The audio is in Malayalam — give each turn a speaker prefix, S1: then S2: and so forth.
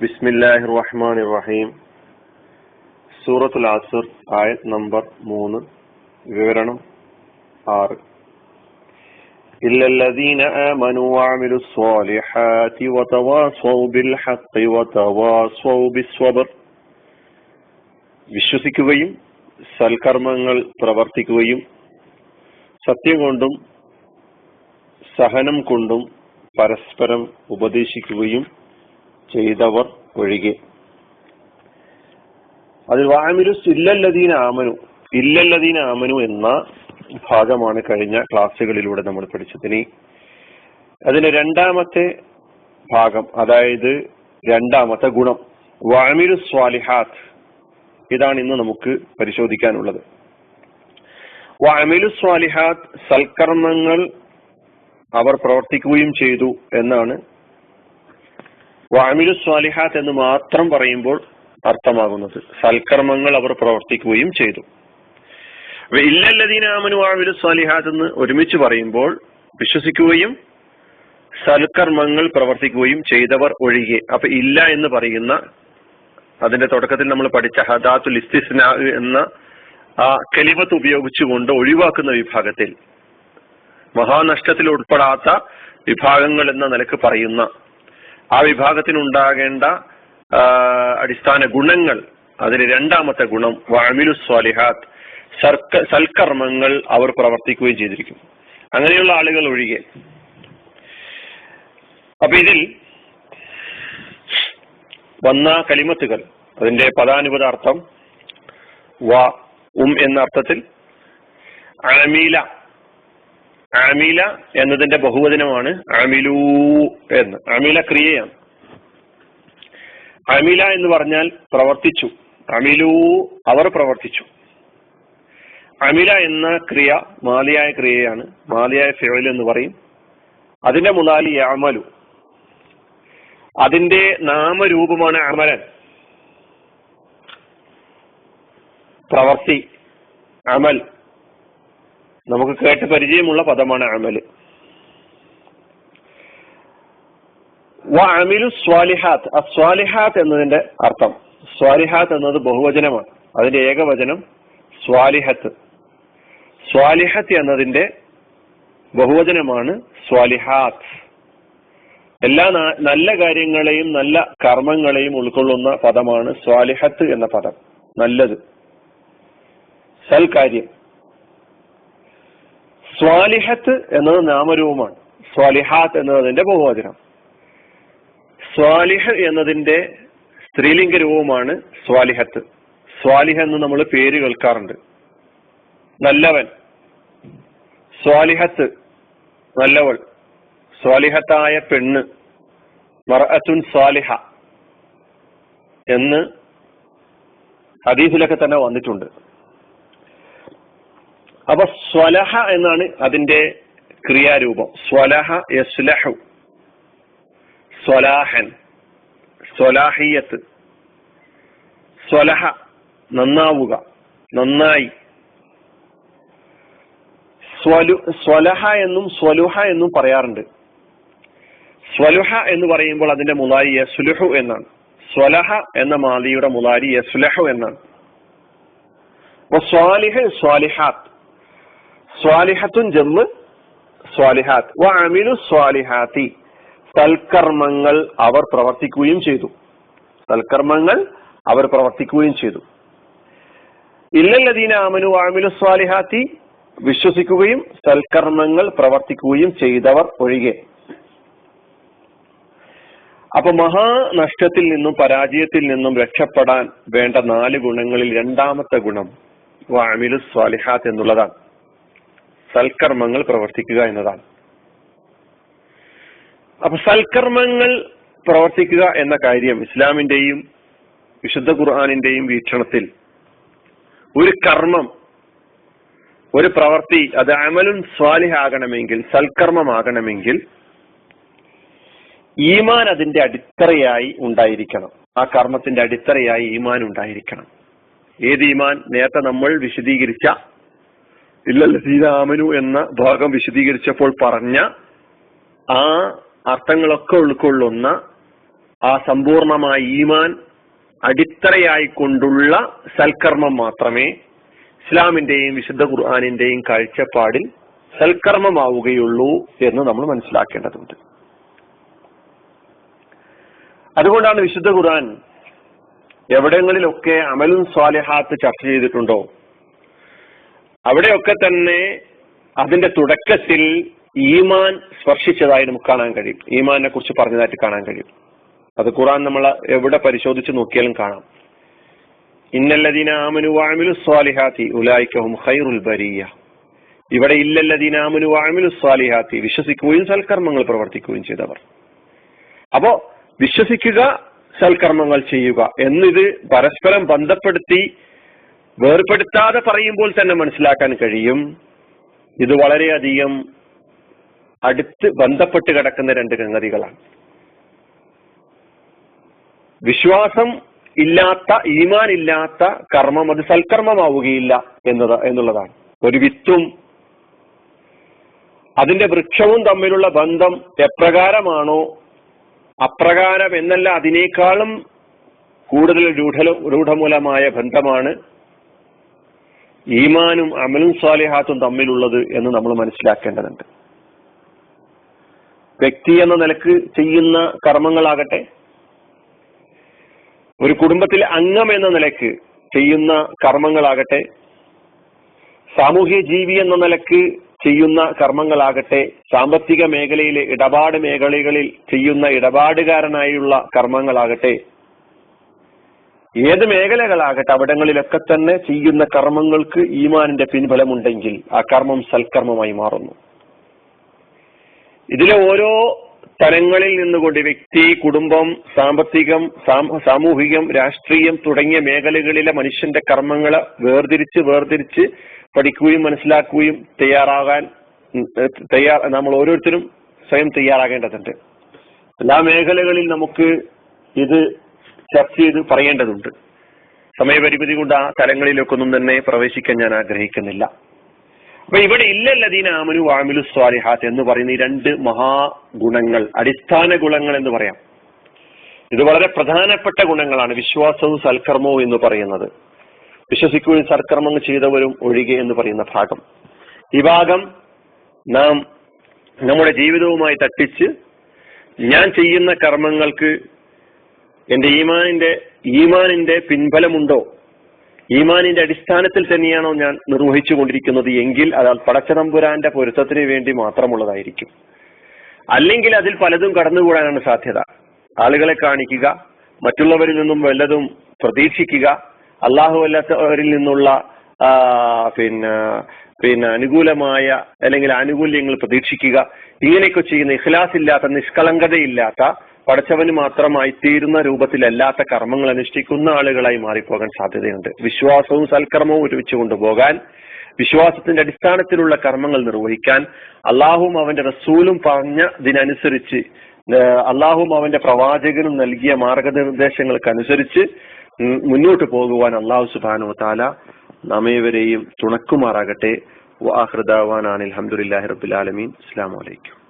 S1: ബിസ്മില്ലാഹി റഹ്മാൻ റഹീം സൂറത്തുൽ ആസുർ ആയത് നമ്പർ മൂന്ന് വിവരണം ആറ് إلا الذين آمنوا وعملوا الصالحات وتواصوا بالحق وتواصوا بالصبر വിശ്വസിക്കുകയും സൽക്കർമ്മങ്ങൾ പ്രവർത്തിക്കുകയും സത്യം കൊണ്ടും സഹനം കൊണ്ടും പരസ്പരം ഉപദേശിക്കുകയും ചെയ്തവർ ഒഴികെ. അതിൽ വാമിരു ഇല്ലല്ലദീന ആമനു. ഇല്ലല്ലദീന ആമനു എന്ന ഭാഗമാണ് കഴിഞ്ഞ ക്ലാസ്സുകളിലൂടെ നമ്മൾ പഠിച്ചത്. ഇനി അതിന് രണ്ടാമത്തെ ഭാഗം അതായത് രണ്ടാമത്തെ ഗുണം വാമിരു സ്വാലിഹാത്ത്. ഇതാണ് ഇന്ന് നമുക്ക് പരിശോധിക്കാനുള്ളത്. വാമിലു സ്വാലിഹാത്ത് സൽക്കർമ്മങ്ങൾ അവർ പ്രവർത്തിക്കുകയും ചെയ്തു എന്നാണ് വാമിലു സ്വാലിഹാത്ത് എന്ന് മാത്രം പറയുമ്പോൾ അർത്ഥമാകുന്നത്. സൽക്കർമ്മങ്ങൾ അവർ പ്രവർത്തിക്കുകയും ചെയ്തു. ഇല്ലല്ലദീനാമനു വാമിലു സ്വാലിഹാത്ത് എന്ന് ഒരുമിച്ച് പറയുമ്പോൾ വിശ്വസിക്കുകയും സൽക്കർമ്മങ്ങൾ പ്രവർത്തിക്കുകയും ചെയ്തവർ ഒഴികെ. അപ്പൊ ഇല്ല എന്ന് പറയുന്ന അതിന്റെ തുടക്കത്തിൽ നമ്മൾ പഠിച്ച ഹദാത്തുൽ ഇസ്തിസ്ന എന്ന ആ കലിമത്ത് ഉപയോഗിച്ചുകൊണ്ട് ഒഴിവാക്കുന്ന വിഭാഗത്തിൽ മഹാനഷ്ടത്തിൽ ഉൾപ്പെടാത്ത വിഭാഗങ്ങൾ എന്ന നിലയ്ക്ക് പറയുന്ന ആ വിഭാഗത്തിനുണ്ടാകേണ്ട അടിസ്ഥാന ഗുണങ്ങൾ. അതിന് രണ്ടാമത്തെ ഗുണം വാമിലു സ്വാലിഹാത്ത്. സർക്ക സൽക്കർമ്മങ്ങൾ അവർ പ്രവർത്തിക്കുകയും ചെയ്തിരിക്കും. അങ്ങനെയുള്ള ആളുകൾ ഒഴികെ. അപ്പൊ ഇതിൽ വന്ന കലിമത്തുകൾ അതിന്റെ പദാനുപത അർത്ഥം വ ഉം എന്ന അർത്ഥത്തിൽ അമീല ആമീല എന്നതിന്റെ ബഹുവചനമാണ് അമിലൂ എന്ന്. അമില ക്രിയയാണ്. അമില എന്ന് പറഞ്ഞാൽ പ്രവർത്തിച്ചു. അമിലൂ അവർ പ്രവർത്തിച്ചു. അമില എന്ന ക്രിയ മാലിയായ ക്രിയയാണ്. മാലിയായ ഫിഴൽ എന്ന് പറയും. അതിന്റെ മുതാലി അമലു അതിന്റെ നാമരൂപമാണ് അമലൻ. പ്രവർത്തി അമൽ. നമുക്ക് കേട്ട് പരിചയമുള്ള പദമാണ് അമൽ. അമിലു സ്വാലിഹാത്ത്. അസ്വാലിഹാത്ത് എന്നതിന്റെ അർത്ഥം. സ്വാലിഹാത്ത് എന്നത് ബഹുവചനമാണ്. അതിന്റെ ഏകവചനം സ്വാലിഹത്ത്. സ്വാലിഹത്ത് എന്നതിന്റെ ബഹുവചനമാണ് സ്വാലിഹാത്ത്. എല്ലാ നല്ല കാര്യങ്ങളെയും നല്ല കർമ്മങ്ങളെയും ഉൾക്കൊള്ളുന്ന പദമാണ് സ്വാലിഹത്ത് എന്ന പദം. നല്ലത്. സൽകാര്യം. സ്വാലിഹത്ത് എന്നത് നാമരൂപമാണ്. സ്വാലിഹാത്ത് എന്നതിന്റെ ബഹുവചനം. സ്വാലിഹ് എന്നതിന്റെ സ്ത്രീലിംഗ രൂപമാണ് സ്വാലിഹത്ത്. സ്വാലിഹ എന്ന് നമ്മൾ പേര് കേൾക്കാറുണ്ട്. നല്ലവൻ. സ്വാലിഹത്ത്. നല്ലവൾ. സ്വാലിഹത്തായ പെണ്ണ്. മറഅത്തുൻ സ്വാലിഹ. എന്ന് ഹദീസിലൊക്കെ തന്നെ വന്നിട്ടുണ്ട്. അപ്പൊ സ്വലഹ എന്നാണ് അതിന്റെ ക്രിയാരൂപം. സ്വലഹ യസ്ലഹു. സ്വലാഹൻ. സ്വലാഹിയത്ത്. സ്വലഹ. നന്നാവുക. നന്നായി. സ്വലു സ്വലഹ എന്നും സ്വലുഹ എന്നും പറയാറുണ്ട്. സ്വലുഹ എന്ന് പറയുമ്പോൾ അതിന്റെ മുലാരി യസ്ലുഹു എന്നാണ്. സ്വലഹ എന്ന മാലിയുടെ മുലാരി യസ്ലഹു എന്നാണ്. സ്വാലിഹ് സ്വാലിഹാത്ത്. സ്വാലിഹത്തുൻ ജമ്മ് സ്വാലിഹാത്ത്. വ സ്വാലിഹാത്തി. സൽക്കർമ്മങ്ങൾ അവർ പ്രവർത്തിക്കുകയും ചെയ്തു. സൽക്കർമ്മങ്ങൾ അവർ പ്രവർത്തിക്കുകയും ചെയ്തു. ഇല്ലല്ലദീന അമനു അമിലു സ്വാലിഹാത്തി. വിശ്വസിക്കുകയും സൽക്കർമ്മങ്ങൾ പ്രവർത്തിക്കുകയും ചെയ്തവർ ഒഴികെ. അപ്പൊ മഹാനഷ്ടത്തിൽ നിന്നും പരാജയത്തിൽ നിന്നും രക്ഷപ്പെടാൻ വേണ്ട നാല് ഗുണങ്ങളിൽ രണ്ടാമത്തെ ഗുണം വാമിലു സ്വാലിഹാത്ത് എന്നുള്ളതാണ്. സൽക്കർമ്മങ്ങൾ പ്രവർത്തിക്കുക എന്നതാണ്. അപ്പൊ സൽക്കർമ്മങ്ങൾ പ്രവർത്തിക്കുക എന്ന കാര്യം ഇസ്ലാമിന്റെയും വിശുദ്ധ ഖുർആാനിന്റെയും വീക്ഷണത്തിൽ ഒരു കർമ്മം ഒരു പ്രവൃത്തി അത് സ്വാലിഹ് ആകണമെങ്കിൽ സൽക്കർമ്മമാകണമെങ്കിൽ ഈമാൻ അതിന്റെ അടിത്തറയായി ഉണ്ടായിരിക്കണം. ആ കർമ്മത്തിന്റെ അടിത്തറയായി ഈമാൻ ഉണ്ടായിരിക്കണം. ഏത് ഈമാൻ? നേരത്തെ നമ്മൾ വിശദീകരിച്ച ഇല്ലല്ല. സീതാമനു എന്ന ഭാഗം വിശദീകരിച്ചപ്പോൾ പറഞ്ഞ ആ അർത്ഥങ്ങളൊക്കെ ഉൾക്കൊള്ളുന്ന ആ സമ്പൂർണമായ ഈമാൻ അടിത്തറയായിക്കൊണ്ടുള്ള സൽക്കർമ്മം മാത്രമേ ഇസ്ലാമിന്റെയും വിശുദ്ധ ഖുർആാനിന്റെയും കാഴ്ചപ്പാടിൽ സൽക്കർമ്മമാവുകയുള്ളൂ എന്ന് നമ്മൾ മനസ്സിലാക്കേണ്ടതുണ്ട്. അതുകൊണ്ടാണ് വിശുദ്ധ ഖുർആൻ എവിടങ്ങളിലൊക്കെ അമലും സ്വാലിഹാത്ത് ചർച്ച ചെയ്തിട്ടുണ്ടോ? അവിടെയൊക്കെ തന്നെ അതിന്റെ തുടക്കത്തിൽ ഈമാൻ സ്പർശിച്ചതായി നമുക്ക് കാണാൻ കഴിയും. ഈമാനെ കുറിച്ച് പറഞ്ഞതായിട്ട് കാണാൻ കഴിയും. അത് ഖുറാൻ നമ്മൾ എവിടെ പരിശോധിച്ച് നോക്കിയാലും കാണാം. ഇന്നല്ലദീന വാമിലു സ്വാലിഹാത്തി ഖൈറുൽ ബരിയ. ഇവിടെ ഇല്ലല്ലദീന ആമനു വാമിലു സ്വാലിഹാത്തി വിശ്വസിക്കുകയും സൽക്കർമ്മങ്ങൾ പ്രവർത്തിക്കുകയും ചെയ്തവർ. അപ്പോ വിശ്വസിക്കുക സൽക്കർമ്മങ്ങൾ ചെയ്യുക എന്നിത് പരസ്പരം ബന്ധപ്പെടുത്തി വേർപെടുത്താതെ പറയുമ്പോൾ തന്നെ മനസ്സിലാക്കാൻ കഴിയും. ഇത് വളരെയധികം അടുത്ത് ബന്ധപ്പെട്ട് കിടക്കുന്ന രണ്ട് സംഗതികളാണ്. വിശ്വാസം ഇല്ലാത്ത ഈമാൻ ഇല്ലാത്ത കർമ്മം അത് സൽക്കർമ്മമാവുകയില്ല എന്നത് എന്നുള്ളതാണ്. ഒരു വിത്തും അതിന്റെ വൃക്ഷവും തമ്മിലുള്ള ബന്ധം എപ്രകാരമാണോ അപ്രകാരം എന്നല്ല അതിനേക്കാളും കൂടുതൽ രൂഢ രൂഢമൂലമായ ബന്ധമാണ് ഈമാനും അമലും സ്വാലിഹാത്തും തമ്മിലുള്ളത് എന്ന് നമ്മൾ മനസ്സിലാക്കേണ്ടതുണ്ട്. വ്യക്തി എന്ന നിലയ്ക്ക് ചെയ്യുന്ന കർമ്മങ്ങളാകട്ടെ ഒരു കുടുംബത്തിൽ അംഗം എന്ന നിലയ്ക്ക് ചെയ്യുന്ന കർമ്മങ്ങളാകട്ടെ സാമൂഹ്യ ജീവി എന്ന നിലയ്ക്ക് ചെയ്യുന്ന കർമ്മങ്ങളാകട്ടെ സാമ്പത്തിക മേഖലയിലെ ഇടപാട് മേഖലകളിൽ ചെയ്യുന്ന ഇടപാടുകാരനായുള്ള കർമ്മങ്ങളാകട്ടെ ഏത് മേഖലകളാകട്ടെ അവിടങ്ങളിലൊക്കെ തന്നെ ചെയ്യുന്ന കർമ്മങ്ങൾക്ക് ഈമാനിന്റെ പിൻബലമുണ്ടെങ്കിൽ ആ കർമ്മം സൽക്കർമ്മമായി മാറുന്നു. ഇതിലെ ഓരോ തലങ്ങളിൽ നിന്നുകൊണ്ട് വ്യക്തി കുടുംബം സാമ്പത്തികം സാമൂഹികം രാഷ്ട്രീയം തുടങ്ങിയ മേഖലകളിലെ മനുഷ്യന്റെ കർമ്മങ്ങളെ വേർതിരിച്ച് വേർതിരിച്ച് പഠിക്കുകയും മനസ്സിലാക്കുകയും തയ്യാറാകാൻ തയ്യാർ നമ്മൾ ഓരോരുത്തരും സ്വയം തയ്യാറാകേണ്ടതുണ്ട്. എല്ലാ മേഖലകളിൽ നമുക്ക് ഇത് ചർച്ച ചെയ്ത് പറയേണ്ടതുണ്ട്. സമയപരിമിതി കൊണ്ട് ആ തലങ്ങളിലേക്കൊന്നും തന്നെ പ്രവേശിക്കാൻ ഞാൻ ആഗ്രഹിക്കുന്നില്ല. അപ്പൊ ഇവിടെ ഇല്ലല്ലദീന ആമനു വാമിലു സ്വാലിഹാത്ത് എന്ന് പറയുന്ന ഈ രണ്ട് മഹാഗുണങ്ങൾ അടിസ്ഥാന ഗുണങ്ങൾ എന്ന് പറയാം. ഇത് വളരെ പ്രധാനപ്പെട്ട ഗുണങ്ങളാണ് വിശ്വാസവും സൽക്കർമ്മവും എന്ന് പറയുന്നത്. വിശ്വസിക്കുകയും സൽക്കർമ്മങ്ങൾ ചെയ്തവരും ഒഴികെ എന്ന് പറയുന്ന ഭാഗം. ഈ ഭാഗം നാം നമ്മുടെ ജീവിതവുമായി തട്ടിച്ച് ഞാൻ ചെയ്യുന്ന കർമ്മങ്ങൾക്ക് എന്റെ ഈമാനിന്റെ ഈമാനിന്റെ പിൻബലമുണ്ടോ? ഈമാനിന്റെ അടിസ്ഥാനത്തിൽ തന്നെയാണോ ഞാൻ നിർവഹിച്ചു കൊണ്ടിരിക്കുന്നത് എങ്കിൽ അത് പടച്ചതമ്പുരാന്റെ പൊരുത്തത്തിന് വേണ്ടി മാത്രമുള്ളതായിരിക്കും. അല്ലെങ്കിൽ അതിൽ പലതും കടന്നുകൂടാനാണ് സാധ്യത. ആളുകളെ കാണിക്കുക മറ്റുള്ളവരിൽ നിന്നും വല്ലതും പ്രതീക്ഷിക്കുക അള്ളാഹു അല്ലാത്തവരിൽ നിന്നുള്ള പിന്നെ പിന്നെ അനുകൂലമായ അല്ലെങ്കിൽ ആനുകൂല്യങ്ങൾ പ്രതീക്ഷിക്കുക ഇങ്ങനെയൊക്കെ ചെയ്യുന്ന ഇഖ്ലാസ് ഇല്ലാത്ത നിഷ്കളങ്കതയില്ലാത്ത പടച്ചവന് മാത്രമായി തീരുന്ന രൂപത്തിലല്ലാത്ത കർമ്മങ്ങൾ അനുഷ്ഠിക്കുന്ന ആളുകളായി മാറിപ്പോകാൻ സാധ്യതയുണ്ട്. വിശ്വാസവും സൽക്കർമ്മവും ഒരുമിച്ച് കൊണ്ടുപോകാൻ വിശ്വാസത്തിന്റെ അടിസ്ഥാനത്തിലുള്ള കർമ്മങ്ങൾ നിർവഹിക്കാൻ അള്ളാഹും അവന്റെ റസൂലും പറഞ്ഞതിനനുസരിച്ച് അള്ളാഹും അവന്റെ പ്രവാചകനും നൽകിയ മാർഗനിർദ്ദേശങ്ങൾക്കനുസരിച്ച് മുന്നോട്ട് പോകുവാൻ അള്ളാഹു സുബാനു താല നമ്മേവരെയും തുണക്കുമാറാകട്ടെ. വാഹൃദാവാൻ അലഹമുല്ലാഹി റബുലാലമീൻ അസ്സാം വലൈക്കും